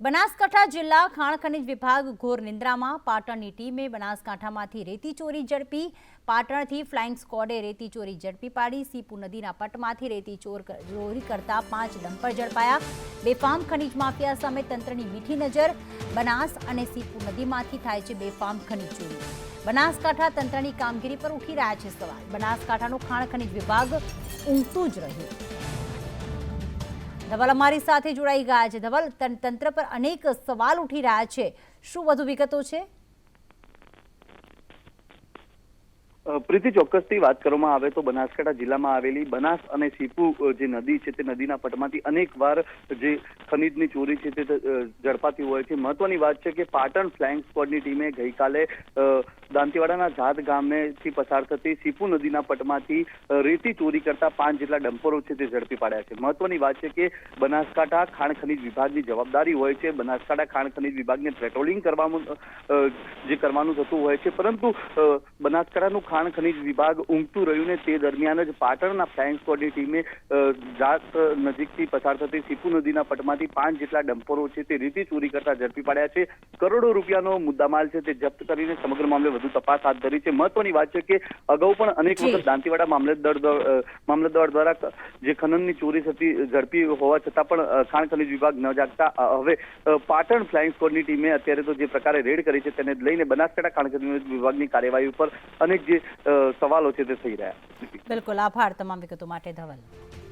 બનાસકાંઠા જિલ્લા ખાણ ખનિજ વિભાગ ઘોર નિંદ્રામાં પાટણની ટીમે બનાસકાંઠામાંથી રેતી ચોરી ઝડપી, પાટણથી ફ્લાઇંગ સ્કોડે રેતી ચોરી ઝડપી પાડી, સીપુ નદીના પટમાંથી રેતી ચોર ચોરી કરતા પાંચ ડમ્પર ઝડપાયા. બેફામ ખનિજ માફિયા સામે તંત્રની મીઠી નજર, બનાસ અને સીપુ નદીમાંથી થાય છે બેફામ ખનિજ ચોરી. બનાસકાંઠા તંત્રની કામગીરી પર ઉઠી રહ્યા છે સવાલ. બનાસકાંઠાનો ખાણ ખનિજ વિભાગ ઊંઘતું જ રહ્યું. ધવલ અમારી સાથે જોડાઈ ગયા છે. ધવલ તંત્ર પર અનેક સવાલ ઉઠી રહ્યા છે. શું વધુ વિગતો છે? પ્રીતિ પ્રીતિ ચોક્કસથી વાત કરવામાં આવે તો બનાસકાંઠા જિલ્લામાં આવેલી બનાસ અને સીપુ જે નદી છે તે નદીના પટમાંથી અનેક વાર જે ખનીજની ચોરી છે તે ઝડપાતી હોય છે. મહત્વની વાત છે કે પાટણ ફ્લાઇંગ સ્કવોડની ટીમે ગઈકાલે અ, દાંતીવાડાના ઝાદ ગામેથી પસાર થતી સીપુ નદીના પટમાંથી રેતી ચોરી કરતા પાંચ જેટલા ડમ્પરો છે તે ઝડપી પાડ્યા છે. મહત્વની વાત છે કે બનાસકાંઠા ખાણ ખનીજ વિભાગની જવાબદારી હોય છે. બનાસકાંઠા ખાણ ખનીજ વિભાગને પેટ્રોલિંગ કરવાનું અ, જે કરવાનું થતું હોય છે. પરંતુ બનાસકાંઠાનું ખાણ ખનીજ વિભાગ ઊંઘતું રહ્યું ને તે દરમિયાન જ પાટણના ફ્લાઇંગ સ્ક્વોડની ટીમે જાત નજીકથી પસાર થતી સીપુ નદીના પટમાંથી પાંચ જેટલા ડમ્પરો છે તે રેતી ચોરી કરતા ઝડપી પાડ્યા છે. કરોડો રૂપિયાનો મુદ્દામાલ છે તે જપ્ત કરીને સમગ્ર મામલે વધુ તપાસ હાથ ધરી છે. મહત્વની વાત છે કે અગાઉ પણ અનેક વખત દાંતીવાડા મામલતદાર મામલતદાર દ્વારા જે ખનનની ચોરી થતી ઝડપી હોવા છતાં પણ ખાણ ખનિજ વિભાગ ન જાગતા હવે પાટણ ફ્લાઇંગ સ્ક્વોડની ટીમે અત્યારે તો જે પ્રકારે રેડ કરી છે તેને લઈને બનાસકાંઠા ખાણ ખનિજ વિભાગની કાર્યવાહી ઉપર અનેક જે સવાલો છે તે થઈ રહ્યા બિલકુલ. આભાર તમામ વિગતો માટે ધવલ.